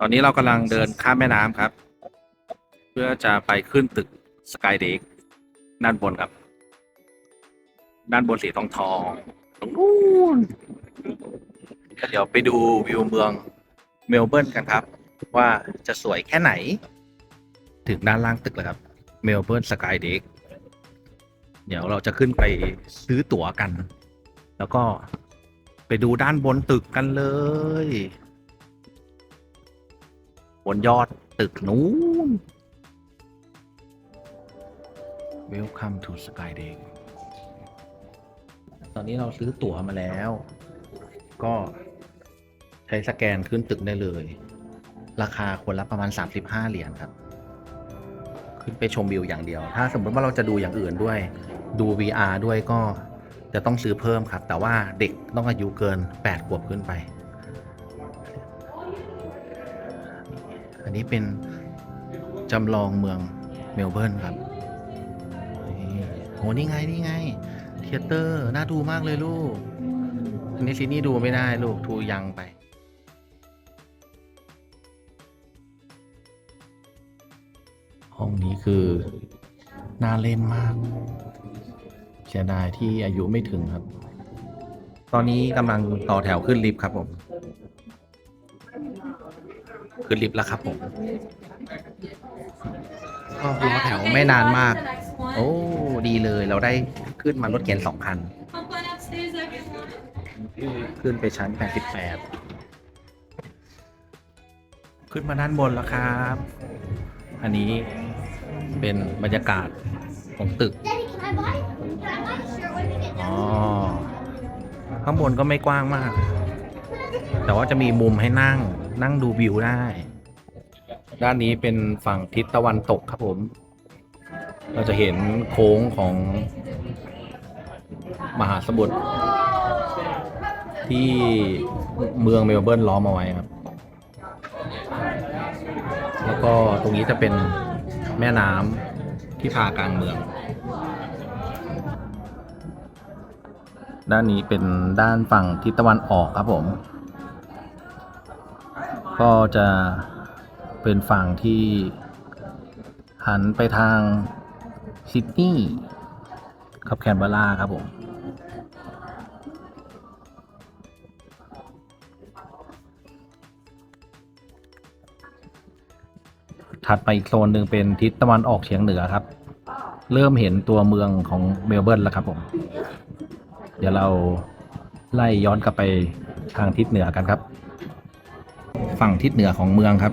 ตอนนี้เรากำลังเดินข้ามแม่น้ำครับ เพื่อจะไปขึ้นตึกสกายเด็กด้านบนครับ ด้านบนสีทองทองตรงนู้นเดี๋ยวไปดูวิวเมืองเมลเบิร์นกันครับ ว่าจะสวยแค่ไหน ถึงด้านล่างตึกเลยครับ เมลเบิร์นสกายเด็กเดี๋ยวเราจะขึ้นไปซื้อตั๋วกัน แล้วก็ไปดูด้านบนตึกกันเลย บนยอดตึกนู้น Welcome to Sky Deck ตอนนี้เราซื้อตั๋วมาแล้ว ก็ใช้สแกนขึ้นตึกได้เลย ราคาคนละประมาณ 35 เหรียญครับ ขึ้นไปชมวิวอย่างเดียว ถ้าสมมติว่าเราจะดูอย่างอื่นด้วย ดู VR ด้วยก็จะต้องซื้อเพิ่มครับ แต่ว่าเด็กต้องอายุเกิน 8 ขวบขึ้นไป อันนี้เป็นจำลองเมืองเมลเบิร์นครับโหนี่ไง นี่ไง เทเตอร์ น่าดูมากเลยลูก อันนี้ซีนี่ดูไม่ได้ลูกทูยังไปห้องนี้คือ น่าเล่นมากเสียดายที่อายุไม่ถึงครับ ตอนนี้กำลังต่อแถวขึ้นลิฟต์ครับผม ขึ้นลิฟต์แล้วครับผมก็รอแถวไม่นานมาก โอ้ ดีเลยเราได้ขึ้นมารถเข็นสองคัน ขึ้นไปชั้น 88 ขึ้นมาด้านบนแล้วครับ อันนี้เป็นบรรยากาศของตึก Daddy, can I buy? Can I buy a shirt when we get อ๋อ down? ข้างบนก็ไม่กว้างมาก แต่ว่าจะมีมุมให้นั่ง นั่งดูวิวได้ ด้านนี้เป็นฝั่งทิศตะวันตกครับผม เราจะเห็นโค้งของ มหาสมุทรที่เมืองเมลเบิร์นล้อมเอาไว้ครับ แล้วก็ตรงนี้จะเป็นแม่น้ำที่พากลางเมือง ด้านนี้เป็นด้านฝั่งทิศตะวันออกครับผม ก็จะเป็นฝั่งที่หันไปทางซิดนีย์ครับแคนเบราครับผมถัดไปอีกโซนหนึ่งเป็นทิศตะวันออกเฉียงเหนือครับ เริ่มเห็นตัวเมืองของเมลเบิร์นแล้วครับผม เดี๋ยวเราไล่ย้อนกลับไปทางทิศเหนือกันครับ ฝั่งทิศเหนือของเมืองครับ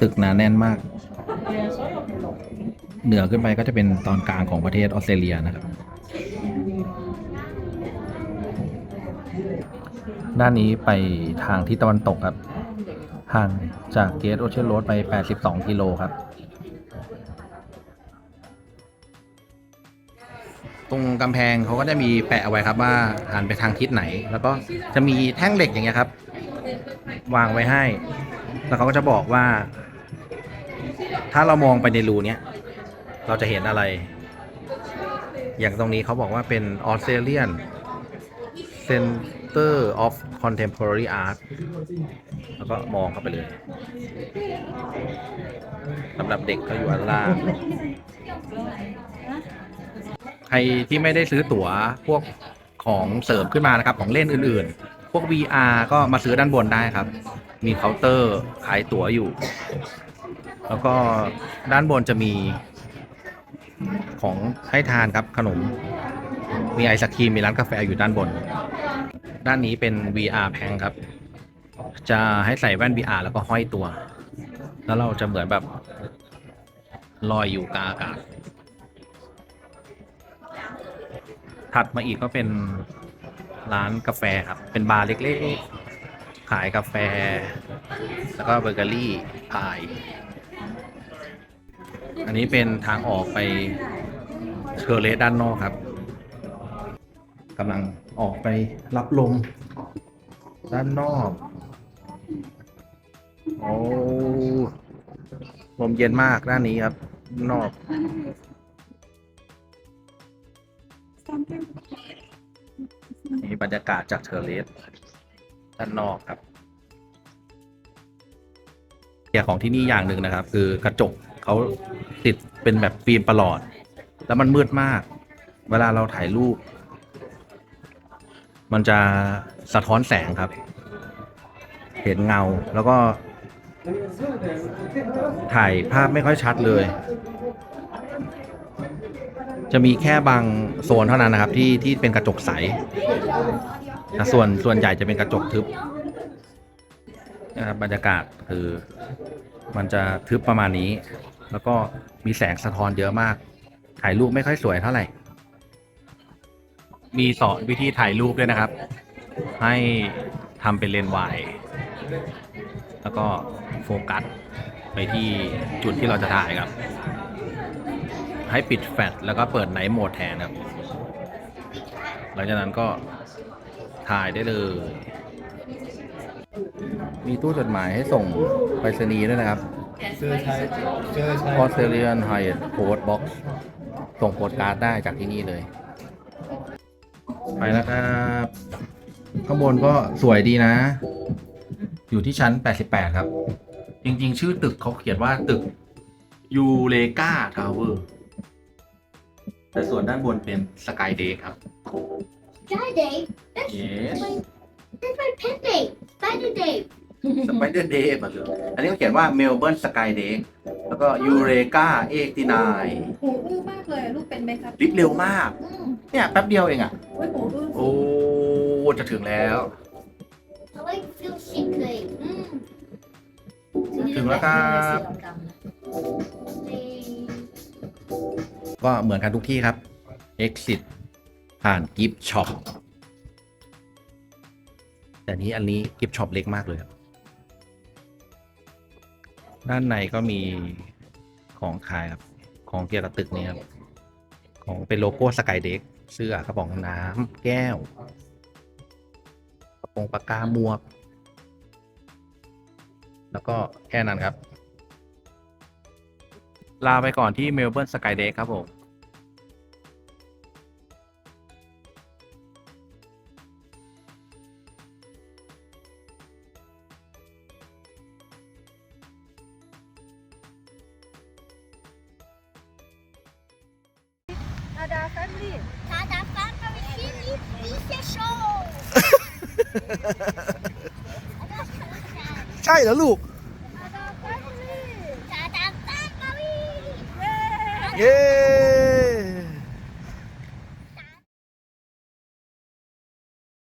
ตึกหนาแน่นมาก เหนือขึ้นไปก็จะเป็นตอนกลางของประเทศออสเตรเลียนะครับ ด้านนี้ไปทางทิศตะวันตกครับห่างจากเกตโอเชียนโรดไป 82 กิโลครับ ตรงกำแพงเขาก็จะมีแปะเอาไว้ครับว่าหันไปทางทิศไหน แล้วก็จะมีแท่งเหล็กอย่างเงี้ยครับ วางไว้ให้ แล้วเขาก็จะบอกว่า ถ้าเรามองไปในรูเนี้ยเราจะเห็นอะไร อย่างตรงนี้เขาบอกว่าเป็น Australian Center of Contemporary Art แล้วก็มองเข้าไปเลยสำหรับเด็กเขาอยู่อันล่างใครที่ไม่ได้ซื้อตั๋วพวกของเสริมขึ้นมานะครับ ของเล่นอื่น ๆ วก VR ก็มาซื้อด้านบนได้ครับ มีเคาน์เตอร์ขายตั๋วอยู่ แล้วก็ด้านบนจะมีของให้ทานครับขนม มีไอศครีม มีร้านกาแฟอยู่ด้านบน ด้านนี้เป็น VR แพงครับ จะให้ใส่แว่น VR แล้วก็ห้อยตัว แล้วเราจะเหมือนแบบลอยอยู่กลางอากาศ ถัดมาอีกก็เป็น ร้านกาแฟครับ เป็นบาร์เล็กๆ ขายกาแฟ แล้วก็เบเกอรี่พาย อันนี้เป็นทางออกไปเชอร์เลสด้านนอกครับกำลังออกไปรับลมด้านนอก โอ้ ลมเย็นมากด้านนี้ครับนนอก นี่บรรยากาศจากเทอร์เลสด้านนอกครับแต่ของที่นี่อย่างหนึ่งนะครับ คือกระจกเขาติดเป็นแบบฟิล์มประหลอด แล้วมันมืดมาก เวลาเราถ่ายรูป มันจะสะท้อนแสงครับ เห็นเงาแล้วก็ ถ่ายภาพไม่ค่อยชัดเลย จะมีแค่บางโซนเท่านั้นนะครับ ที่ที่เป็นกระจกใสแต่ส่วนส่วนใหญ่จะเป็นกระจกทึบนะครับบรรยากาศคือมันจะทึบประมาณนี้ แล้วก็มีแสงสะท้อนเยอะมาก ถ่ายรูปไม่ค่อยสวยเท่าไหร่ มีสอนวิธีถ่ายรูปด้วยนะครับ ให้ทำเป็นเลนส์วายแล้วก็โฟกัสไปที่จุดที่เราจะถ่ายครับ ให้ปิดแฟลชแล้วก็เปิดไนท์โหมดแทนครับ หลังจากนั้นก็ถ่ายได้เลย มีตู้จดหมายให้ส่งไปรษณีย์ด้วยนะครับเจอเจอไทยออสเตรเลียนไฮโพสบ็อกส่งโพสการ์ดได้จากที่นี่เลย ไปแล้วครับ ข้างบนก็สวยดีนะ อยู่ที่ชั้น 88 ครับ จริง ๆ ชื่อตึกเขาเขียนว่าตึกยูเลกาทาวเวอร์ แต่ส่วนด้านบนเป็นสกายเดย์ครับ Sky Dave. That's Yes. my that's my pet Dave. Spider Dave. สไปเดอร์เดย์มาเลยอันนี้เขาเขียนว่าเมลเบิร์นสกายเดย์แล้วก็ยูเรกาเอ็กตีนายหูอื้อมากเลยลูกเป็นไหมครับลิฟต์เร็วมาก Mm. เนี่ยแป๊บเดียวเองอะ โอ้ยหูอื้อโอ้ จะถึงแล้ว I like feel secret. Mm. ถึงแล้วครับ They- ก็เหมือนกันทุกที่ครับ exit ผ่านกิฟช็อปแต่นี้อันนี้กิฟช็อปเล็กมากเลยครับ ด้านในก็มีของขายครับ ของเกี่ยวกับตึกนี่ยครับ ของเป็นโลโก้สกายเด็กเสื้อกระป๋องน้ำแก้ว กระป๋องปากกาหมวก แล้วก็แค่นั้นครับ ลาไปก่อนที่เมลเบิร์นสกายเด็กครับผม ดาแฟมิลี่ Tada Family Chili Pizza Show. ใช่เหรอลูก Mm.